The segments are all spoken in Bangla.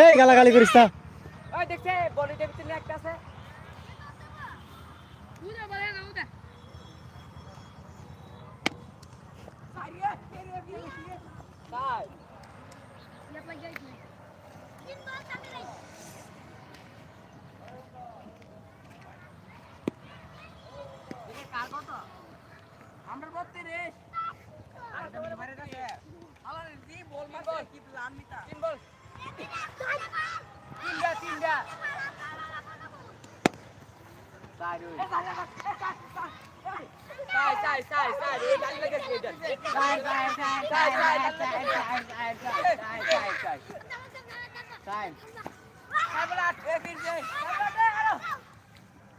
এই গালাগালি করিস না ওই দেখছে বলি দেখতে না একটা আছে। তাই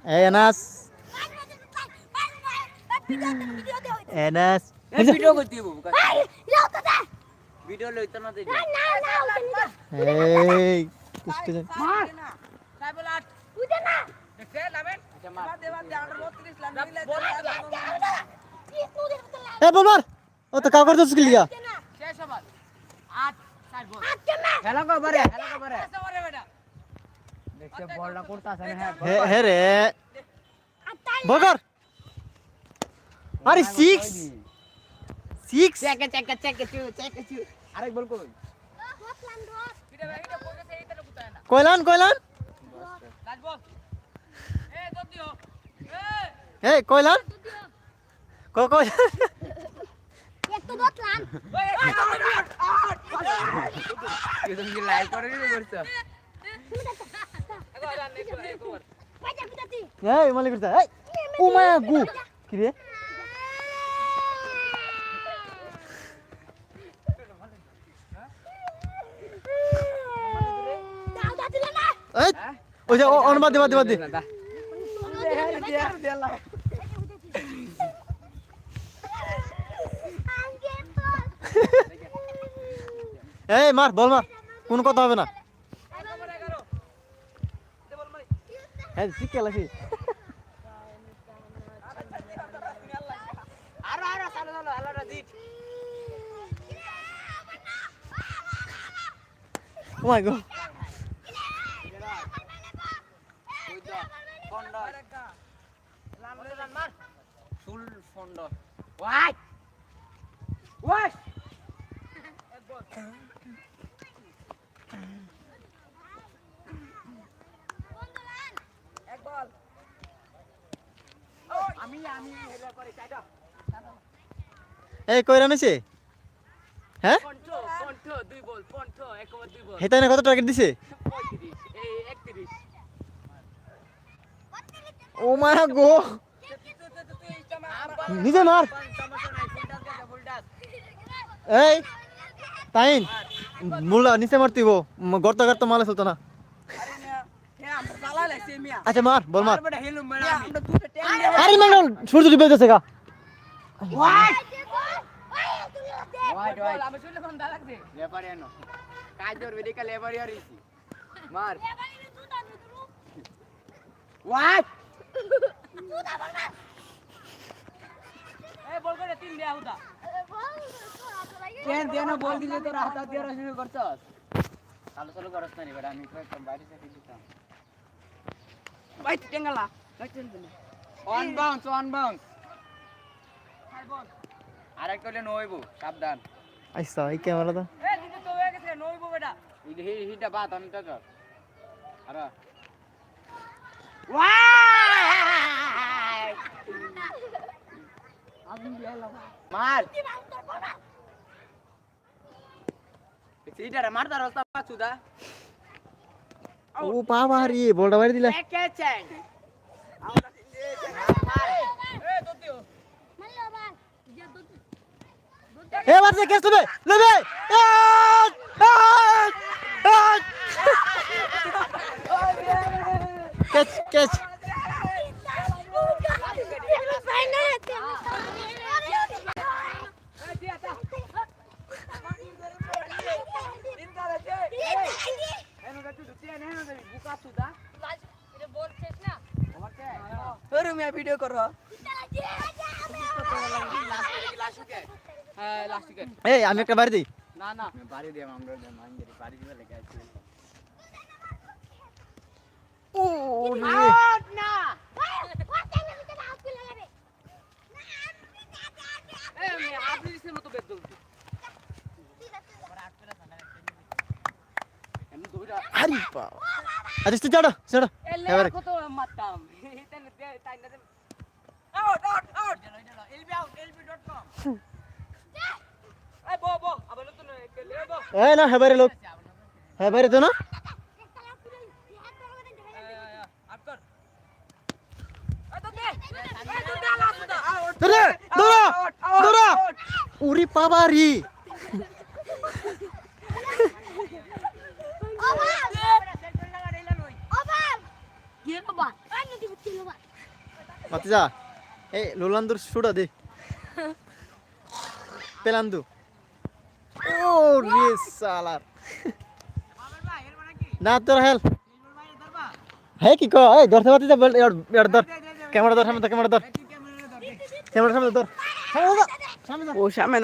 এনাস এনাস ভিডিও করতে বাবু ভিডিও লইতো না দিদি এই কুস্তি মার সাইবলাট উদে না। দেখে লাবেন ए बोलर ओ तो का करतस के लिया शेष सवाल आज चार गोल आज के में हेला को भरे हेला को भरे बेटा देखते बॉल ना करता है, हे हे रे। बगर अरे 6 6 check check check check check আরেক বল কই কইলান কইলান লাস্ট বল এই কই লান কই কই মালিক করতে এই। ও মা গু। কি ওই যে অনুবাদ দিবা দিবা দিবা এই মার বল মার। কোন কথা হবে না। হ্যাঁ ঠিক খেলাছি আরও আরও চালো ফন্ডল ওয়াই! ওয়াই! এই কইরা নিছে হ্যাঁ? হেতাই না কত টার্গেট দিছে? ও মা গো! নিজে মার। এই, তাইন, মুলা, নিচে মারতিব গর্ত গর্ত মালে চলতো না। আচ্ছা মার, বল মার। আরে না না সূর্য ডুবে যাচ্ছে গা। মার What? এই বল করে তিন দেয়া হুদা কেন দেন বল দিলে তোর হাত দিয়ে শুরু করছস? চালু চালু করছ না রে বেটা আমি কয়েকটা বাইরে থেকে দিতাম। ভাই টেঙ্গালা। অন বাউন্স অন বাউন্স আরেক করলে নইবো সাবধান। আইসা এই ক্যামেরা ক্যামেরাটা এ দিদি তো হয়ে গেছে নইবো বেটা। হি হি হিটা আমি তো কর আরে। মার। সিটারে মারতা রাস্তা পাছুদা ও বাবা রে বলটা বাইরে দিলা। কে চ্যাং এ দতিও কেস লবে। লবে ক্যাচ ক্যাচ ভিডিও করো হ্যাঁ লাস্ট উইকেট এই আমি একটা বাড়ি দিই না না বাড়ি দিয়ে আমরা মাঙ্গেরি বাড়ি দিয়ে লেগে আছি ও আউট না এ আমি আপনি দিছে মতো বেদ দৌড়ছি এমনি দৌড়া আরে বাবা। আচ্ছা তুই চাড়া চাড়া এবারে। কত মারতাম। তাই তাই না out out out LB out. এলবি.com এই বো বো আবার নতুন লে বো। এ না হেবারে লোক। হেবারে তো না। আপ কর। তো দে এই তো দে আউট ধরে দৌড়া দৌড়া উরি পাবারি। মাতিজা এই লোলান্দুর শুড়া দে। পেলান্দু। ও, রে সালার না, তোর হেল। হে, কি কো এই, ধরতে পারতি যা বল ধর। ক্যামেরা ধর, সামনে ক্যামেরা ধর। ক্যামেরা সামনে ধর। ও সামনে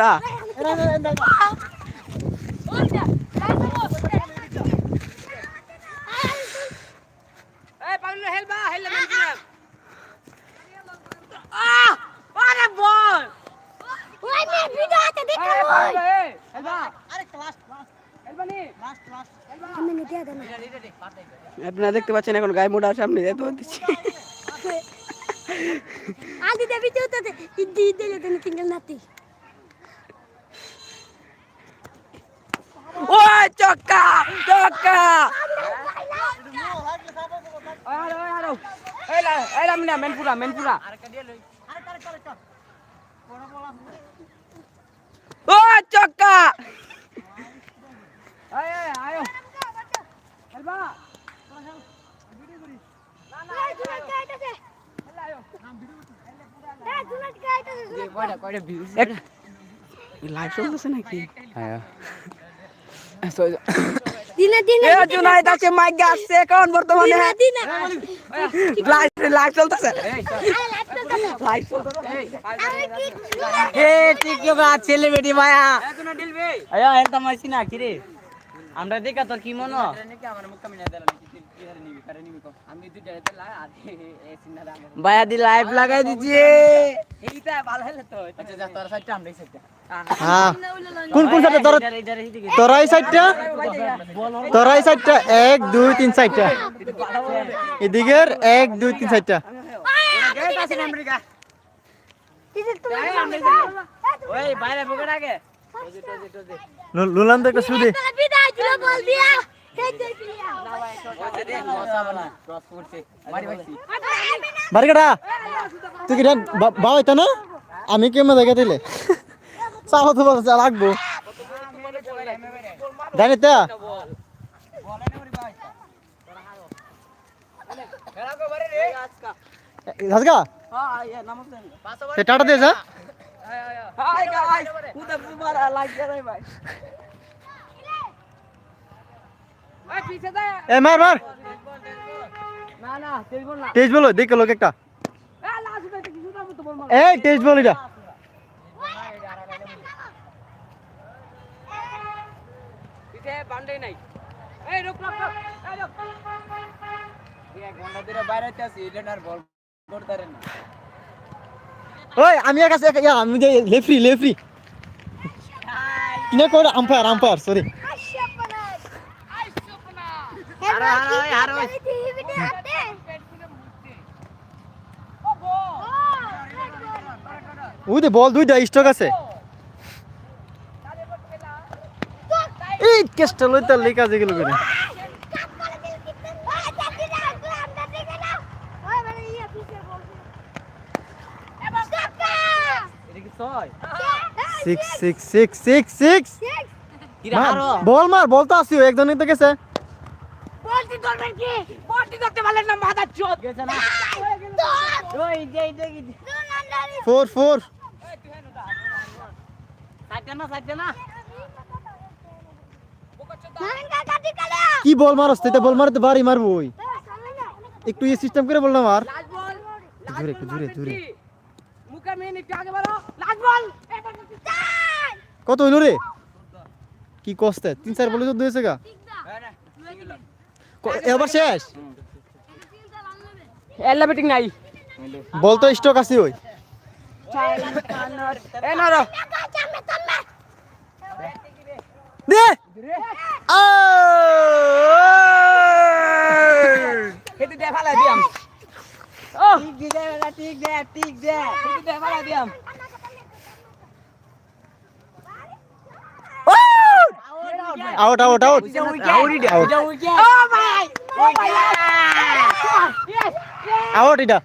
আপনারা দেখতে পাচ্ছেন এখন গায়ে মোটা সামনে যেতে দিচ্ছি। আদি দেবী তো তো ইদি ইদি তো tinggal nanti ও চক্কা চক্কা আরে আরে এই লা এই লা মিনা মেন পুরা মেন পুরা ও চক্কা আয়ো হেলবা লাইভ চলতেছে নাকি Dina dina এ জুনাইদ আছে মাইক আসছে এখন বর্তমানে। dina dina লাইভ লাইভ চলতেছে। লাইভ এই এ ঠিক কি বা ছেলে বেটি মায়া। এত না আয়া এত মাসি না কি রে আমরা দেখা তোর কি মনো নাকি আমার মুখ কামিনা দেলা বায়া দি লাইভ লাগাই দিছে। এইটা ভালো হলো তো আচ্ছা যা তোর সাইডটা আমরা সাইডটা। হ্যাঁ। কোন কোন সাইডে তোর ইধার ইধার এদিকে তোরা এই সাইডটা? তোরা এই সাইডটা? এক দুই তিন সাইডটা। এদিকের এক দুই তিন সাইডটা। লুলান একটা শুধু বারিকাটা তুই কি বাবা এটা না? আমি কেমন দেখে দিলে? চাও তো বলছে লাগবো। জানি তা। খেলা কো বারে রে আজকা হাসগা নমস্তে সে টাটা দে যা এ মার মার না না তেল বল না তেজ বলো দেখে লোক একটা এ লাস্ট দে কিছু না তো বল মার এই তেজ বল এটা পিছে বান্ডে নাই এই রুক রুক রুক এই রুক এক ঘন্টা ধরে বাইরে আছি এটা আর বল করতে না ওই আমি এক আছে এক- ইয়া, আমি যে লেফরি লেফরি কিনে করে আম্পায়ার আম্পায়ার সরি ওই দে বল দুইটা স্টক আছে। এই কেসটা লইতা লেখা যেগুলো করে? Six six six six six ball মার বল তো আসিও একজনই তো গেছে। ধরবেন কি? পারলেন না মাথা চোদ গেছে না? ওই যে এই যে ফোর ফোর। না না। কি বল মারস তুই বল মারতে বাড়ি মারবো ওই। একটু এই সিস্টেম করে বল না মার। জোরে, একটু জোরে, জোরে। মুখে মেন একটু আগে বাড়ো লাস্ট বল। কত হইল রে? কি কষ্টে তিন চার বলে চোদ্দ হয়েছে গা। ক- এবার শেষ? এল্লা ব্যাটিং নাই। বল তো স্টক আছে ওই। এ না রো। দে! আ! হেতু দে ফালা দিয়াম। ও ঠিক দে ঠিক দে ঠিক দে। হেতু দে ফালা দিয়াম। আউট আউট আউট আউট এটা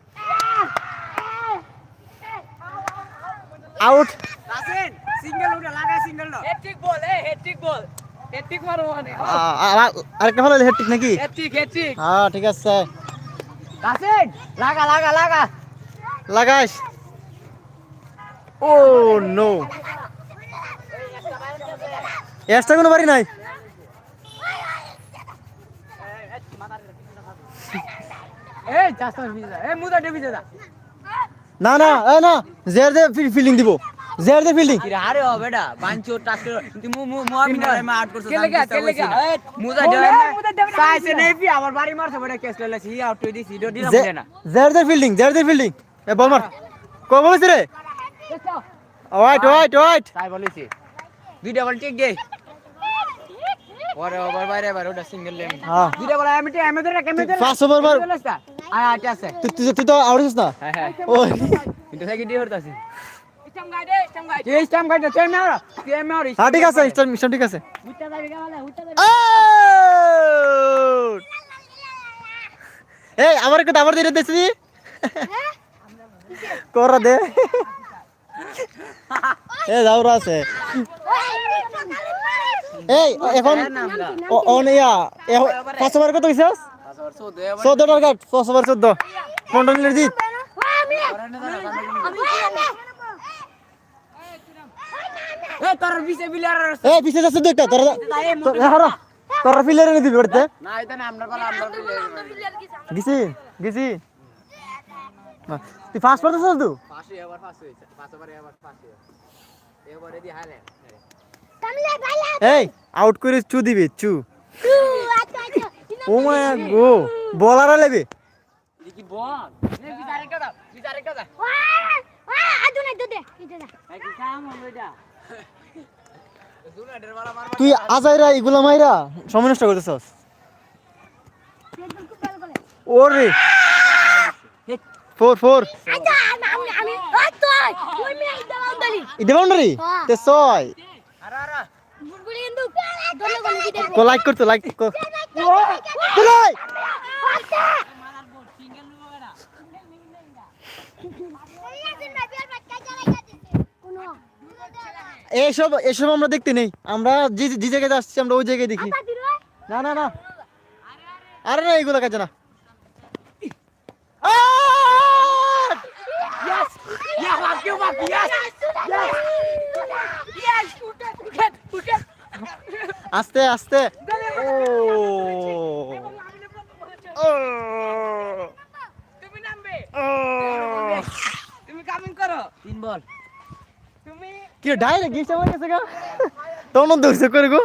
আউট রাসেন সিঙ্গেল উঠে লাগা সিঙ্গেল না হেট্রিক বল এ হেট্রিক বল হেট্রিক মারো আরেকটা ভালো হেট্রিক নাকি? হেট্রিক হেট্রিক হ্যাঁ ঠিক আছে। লাগা লাগা লাগা। লাগাইস ও নো এক্সট্রা কোনো বাড়ি নাই। না না এ না জের দে ফিল্ডিং দিব। জের দে ফিল্ডিং। আরে ও বেটা বাঞ্চো মু মু মু আমি না আমি আউট করছ কে লেগা কে লেগা? মুদা দে সাইছে নেই পি আমার বাড়ি মারছে বেটা কেস ই আউট দিছি দিলাম না। জের দে ফিল্ডিং জের দে ফিল্ডিং। এ বল মার। কো বলেছ রে? ওয়াইট ওয়াইট ওয়াইট তাই বলেছি। দুইটা বল ঠিক দে। ওরে ওভার বাইরে বাইরে ওটা সিঙ্গেল লেন হ্যাঁ দুইটা বল আমি আমি ধরে আমি ধরে পাঁচ ওভার মার আয় আটে আছে তুই তুই তুই তো আউট হইছিস না হ্যাঁ হ্যাঁ ওই কিন্তু সাইকে দিয়ে হরতাছি স্টাম গাইডে স্টাম গাইডে এই স্টাম কাটতে তুই মার তুই মার হ্যাঁ ঠিক আছে মিশন ঠিক আছে উঠতে যাবি গালে উঠতে যাবি আউট এই আমার একটু আবার দিয়ে দিছি করা দে এ যাওরা আছে এই এখন ও- অন ইয়া পাঁচ ওভার কত হইছস চোদ্দ টার্গেট পাঁচ ওভার চোদ্দ। পনেরো মিনিট জিত। তোর ফিল্ডার এনে দিবি গেছি গেছি। তুই ফার্স্ট এবার হইছে এবার এবারে হালে এই আউট করে চু দিবি চু। ও মাই গো বলার লেবে দুনা ডের মারা তুই আজাইরা এগুলা মাইরা সময় নষ্ট করতেছস। ওরে। Four four. ইদে বাউন্ডারি। তে ছয়। কো লাইক করতো লাইক কর এইসব এসব আমরা দেখতে নেই আমরা যে যে জায়গায় আসছি আমরা ওই জায়গায় দেখি না না না আরে না এইগুলো কাজে না! ইয়া বাপ কিউ বাপ ইয়া আস্তে আস্তে। ও। ও। তুমি নামবে। ও। তুমি কামিং করো। তিন বল। তুমি কি ডাইরেক্ট গিয়েছে আমার কাছে গা? তোমরা দৌড়ছে করে গো?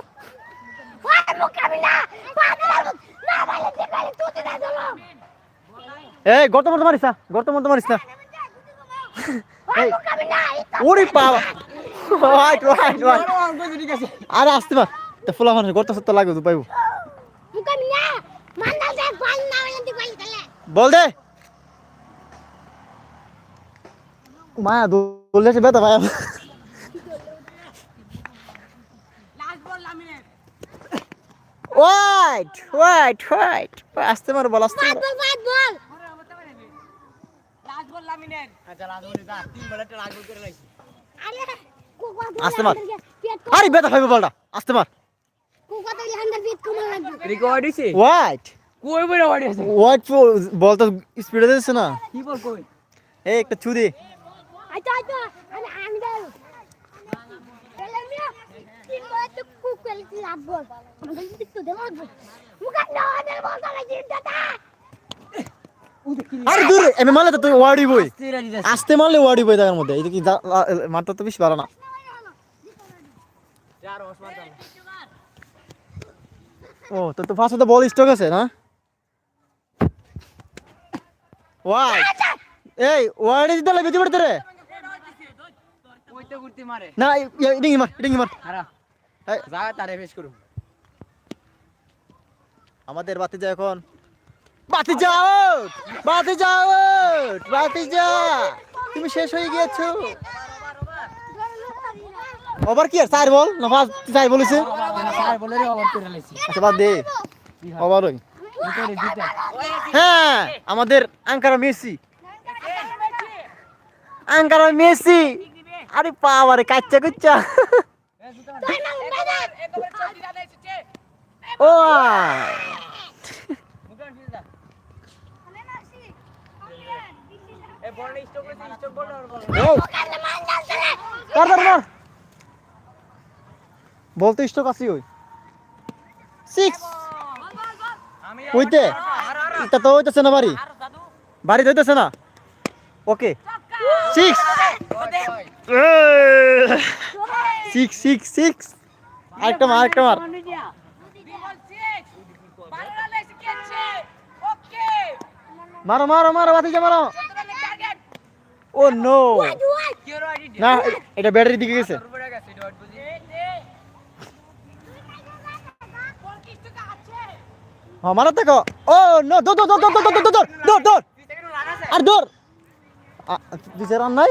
এই গর্ত মতো মারিস না গর্ত মতো মারিস না। ওরে বাবা। রাইট রাইট রাইট আরে আসতে পার তা ফুলা মানুষ গর্ত সত্য লাগবে তো পাইবো বল দে মায়া দৌড়লে বেতা ভাই ওয়াইট ওয়াইট ওয়াইট আসতে মারো বল আসতে লামিনের আচ্ছা তিন করে লাইছি আসতে মার। আরে বেতা ভাইবো বলটা। আসতে মার। রেকর্ড হইছে? ওয়াইট কই বড় বাড়ি আছে? ওয়াইট বল তো স্পিডে দিচ্ছে না। কি বল কই? এই একটা ছুরি আরে দূর এমনি মারলে তো তুই ওয়ার্ডই বই। আসতে মারলে বই তার মধ্যে। এটা কি লা- তো বেশি পারে না। ও তো তো ফার্স্টে বল স্টক আছে না? ওয়াই। এই ওয়াইডে দিতে লাগে রে। ওইতে ঘুরতে মারে। না ইডিং মার ইডিং মার। হারা যা তারে ফেস করুম। আমাদের বাতি যা এখন। বাতি যাও বাতি যাও বাতি যা তুমি শেষ হয়ে গিয়েছো। ওভার কি আর চার বল? না পাঁচ চার বলেছে স্যার বলে রে ওভার করে লাইছি আচ্ছা বাদ দে। ওভার দিতে হ্যাঁ আমাদের আঙ্কারা মেসি। Ankara Messi. আরে পাওয়ারে কাচ্চা কুচ্চা। ও এ বল স্টক করে স্টক বল। কার কার বলতে স্টক আছি ওই। সিক্স ওইতে। এটা তো হইতেছে না বাড়ি। বাড়ি হইতেছে না। Okay. Six six six six আরেকটা মার আরেকটা মার। মারো মারো মারো বাতি যা মারো ও নো না এটা ব্যাটারি দিকে গেছে। হ্যাঁ মারো দেখো। ও, নো, দৌড় আর দিছে রান নাই?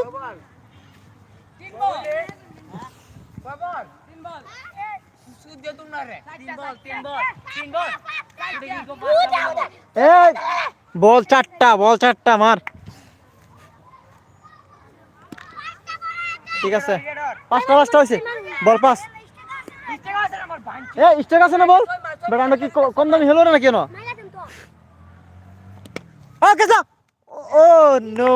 বল চারটা বল চারটা, মার। ঠিক আছে। পাঁচটা পাঁচটা হয়েছে। বল পাস এ স্টেক আছে না বল? বেটা কি কম দামি হলো না কেন? ওকে যা? ও নো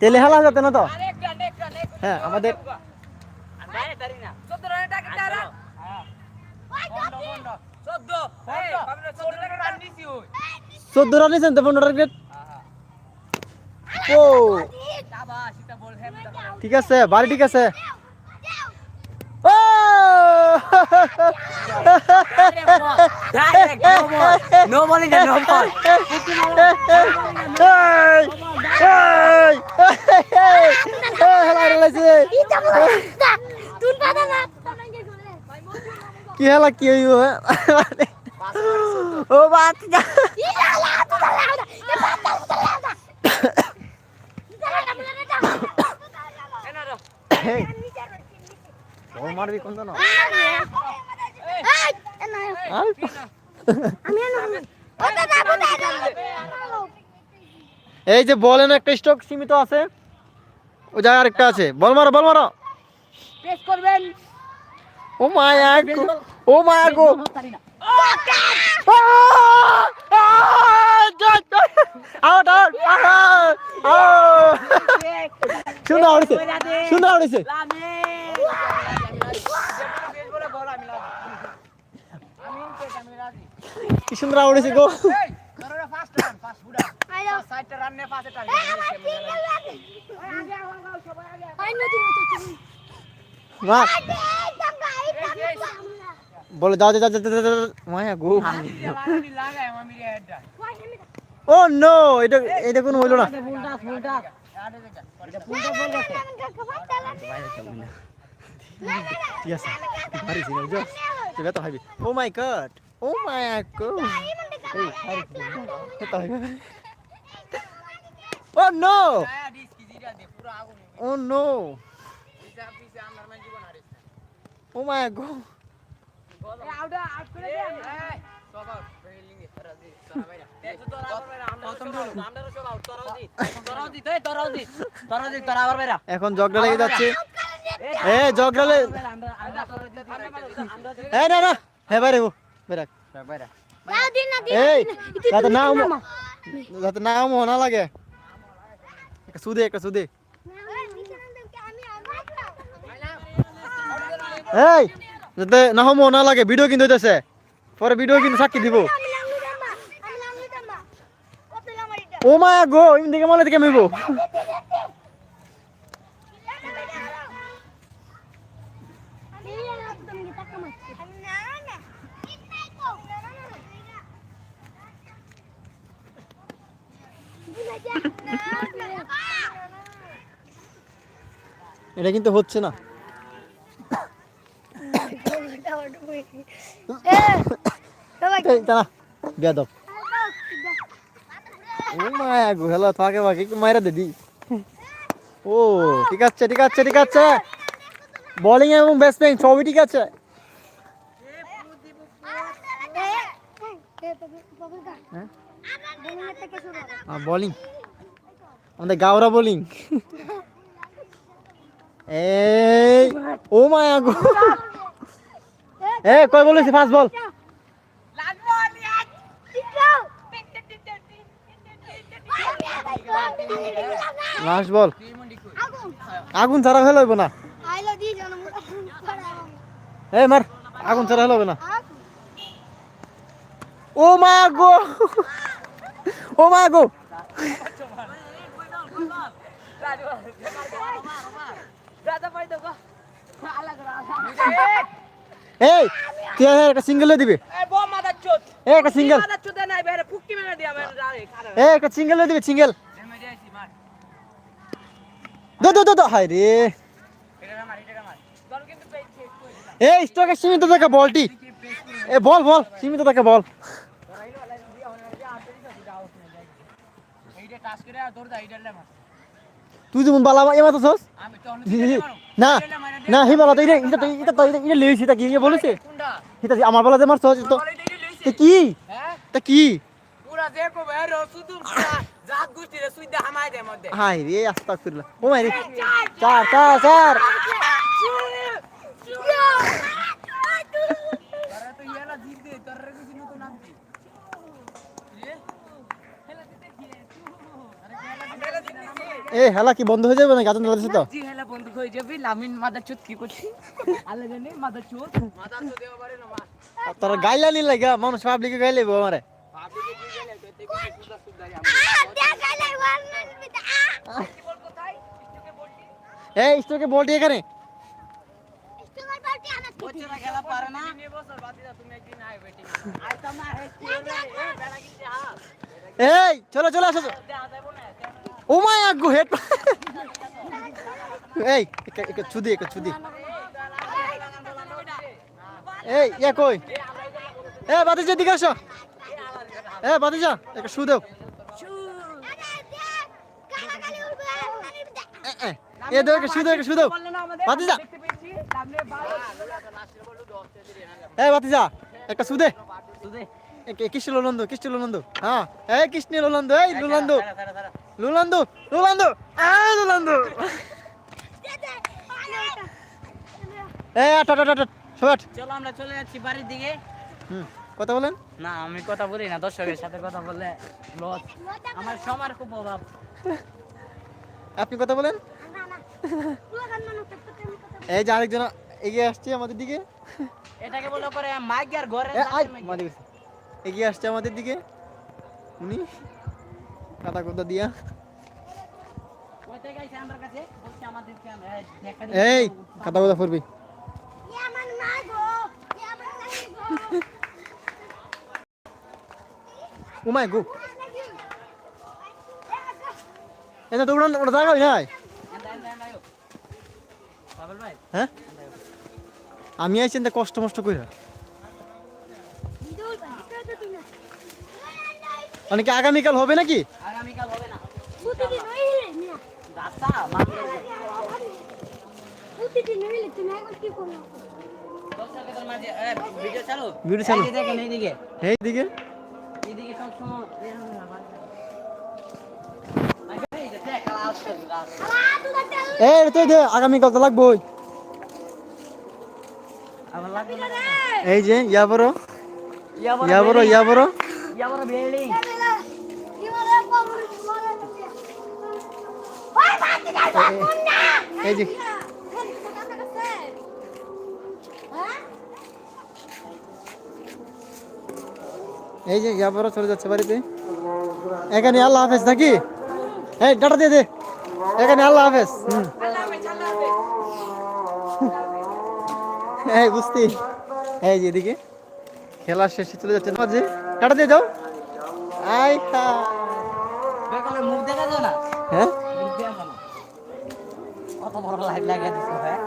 তেলে হেলা হ্যাঁ আমাদের রান নিয়েছেন তো পনেরো টার্গেট ও ঠিক আছে বাড়ি ঠিক আছে ও নো বলি না নো বল কি হেলা কি হইব ও ও মারবি কোন না এই যে বলেন একটা স্টক সীমিত আছে। ওই জায়গায় আরেকটা আছে। বল মারো বল মারো। পেশ করবেন। ও মায়া গো ও মায়া গো। আউট আউট সুন্দর আউট সুন্দর আউট হয়েছে কি সুন্দর আউট হয়েছে গো। মার বলে দাও দাও দাও। মায়া গো। ও নো এটা এটা কোনো হইল না। ও মাই গড ও বেতা ভাবি oh no oh no oh my God এখন জগড়া লেগে যাচ্ছে। এ জগড়া লে এ, না না। হে, বাইরে গো বেরাক এই, যাতে মো- যাতে মো না লাগে। সুদে, একটা সুদে। এই যাতে না মো না লাগে ভিডিও কিন্তু হইতেছে। পরে ভিডিও কিন্তু সাক্ষী দিব। ও মা গো ইম দিকে মনে দিকে মিবো। এটা কিন্তু হচ্ছে না এই দাঁড়া বেদব ও মায়া গো হেলা ফাঁকে ফাঁকে একটু মাইরা দিদি ও ঠিক আছে ঠিক আছে ঠিক আছে। বোলিং এবং ব্যাটসম্যান সবই ঠিক আছে। বোলিং আমাদের গাওরা বোলিং এই ও মায়া গো। এ, কই বলেছি ফার্স্ট বল। লাস্ট বল আগুন ছাড়া ফেলে হইব না। এই মার, আগুন ছাড়া ফেলে হবে না। ও মা গো। ও মা গো। দাদা পাই তো গো এই তুই একটা সিঙ্গেল দিবে। এই একটা সিঙ্গেল এই একটা সিঙ্গেল দিবে সিঙ্গেল আমি যাইছি মার দো দো দো দো হাই রে। এই স্টকে সীমিত থাকে বলটি এ বল বল সীমিত থাকে বল। তুই যেমন বালা এমা তো আমি তো অন্য না না হি বলা তো এটা এটা তো এটা তো এটা লেইছি তা কি ইয়ে বলেছে কোনটা এটা আমার বলা যে মারছ তো তে কি হ্যাঁ তা কি হাই রে আস্তাগফিরুল্লাহ ও মাই রে চার চার চার আরে তো ইয়ালা জিত দে তোর রে কিছু নতুন নাম দি এ হেলা কি বন্ধ হয়ে যাবে না গাজন তো? জি হেলা বন্ধু হয়ে যাবে। লামিন মাদার চোদ কি করছি? আল্লাহ জানে মাদার চোদ মাদার চোদ দেওয়া পারে না মা তোর গাইলা নি লাগা মানুষ পাবলিকে গাইলে আমারে। ভাবি যে কি গেলে তো তে কি সুদা সুদা আমি। কি বল কোথায়? ইস্টুকে বলছি এই স্টকে বলটি এখানে। পারে না? তুমি একদিন বেটিং কি এই চলো চলো আসো। না। ও মাই আগু হেড এই একা একা ছুদি একা ছুদি। এই ইয়া কই? এ বাতিজা দিকে আসো। এ বাতিজা একটা শু দাও। এ, এ, এ দাও একটা শু দাও একটা শু দাও। বাতিজা। এ বাতিজা একটা সুদে এ, কৃষ্ণ লোলন্দ কৃষ্ণ লোলন্দ। হ্যাঁ এই কৃষ্ণ লোলন্দ এই লোলন্দ। লোলন্দ লোলন্দ এই লোলন্দ এই আট আট আট আট। চলো আমরা চলে যাচ্ছি বাড়ির দিকে। হুম কথা বলেন। না আমি কথা বলি না দর্শকের সাথে কথা বললে লস। আমার সময়ের খুব অভাব। আপনি কথা বলেন। এই যে আরেকজন এগিয়ে আসছে আমাদের দিকে। এটাকে বলে পরে মাইক আর ঘরে এ। এগিয়ে আসছে আমাদের দিকে। উনি। কাদা কোদা দিয়া এই কাদা কোদা ফুরবি উমাই গো এনে তো উড়ান ওটা জায়গা হয় নাই হ্যাঁ? আমি আইছি কষ্ট মষ্ট কইরা। মানে কি আগামীকাল হবে নাকি আগামীকাল হবে না রাস্তা মানবে দর্শকদের মাঝে এ, ভিডিও চালু। এইদিকে এইদিকে। এই দে আগামীকাল তো লাগবো আবার এই যে ইয়া বড় ইয়া বড় ইয়া বড় ইয়া বড় ইয়া বড় বিল্ডিং এই যে। এই যে চলে যাচ্ছে বাড়িতে। এখানে আল্লাহ হাফেজ নাকি? এই, ডাটা দিয়ে দে। এখানে আল্লাহ হাফেজ। এই, বুঝতি। এই যে, এদিকে। খেলা শেষে চলে যাচ্ছে। টাটা দিয়ে যাও আই বেকালে মুখ দেখা যায় না হ্যাঁ মুখ দেখা যায় না কত বড় লাইট লাগিয়ে দিছো হ্যাঁ।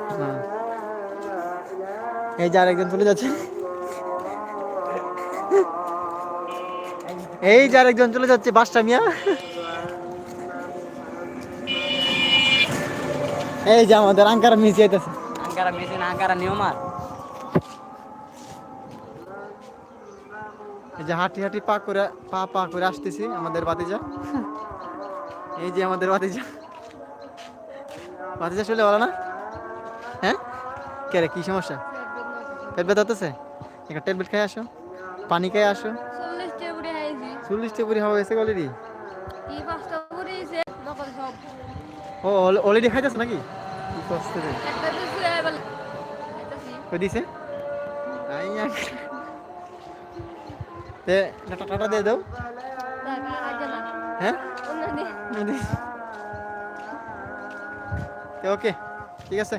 এই যে আরেকজন চলে যাচ্ছে। এই যে আরেকজন চলে যাচ্ছে বাসটা মিয়া। এই যে আমাদের আঙ্কার মিস যাইতেছে আঙ্কারা মেশিন আঙ্কারা নিয়মার এই যে হাঁটি হাঁটি পা করে পা পা করে আসতেছি আমাদের বাতিজা এই যে আমাদের বাতিজা বাতিজা শুনলে বলো না? হ্যাঁ? কে রে কি সমস্যা? পেট ব্যথা হতেছে? একটা ট্যাবলেট খেয়ে আসো। পানি খেয়ে আসো। চল্লিশটা পুরি হওয়া হয়েছে অলরেডি ও অলরেডি খাইতেছ নাকি? দিছে? টাটা দিয়ে দাও। হ্যাঁ? ওকে ঠিক আছে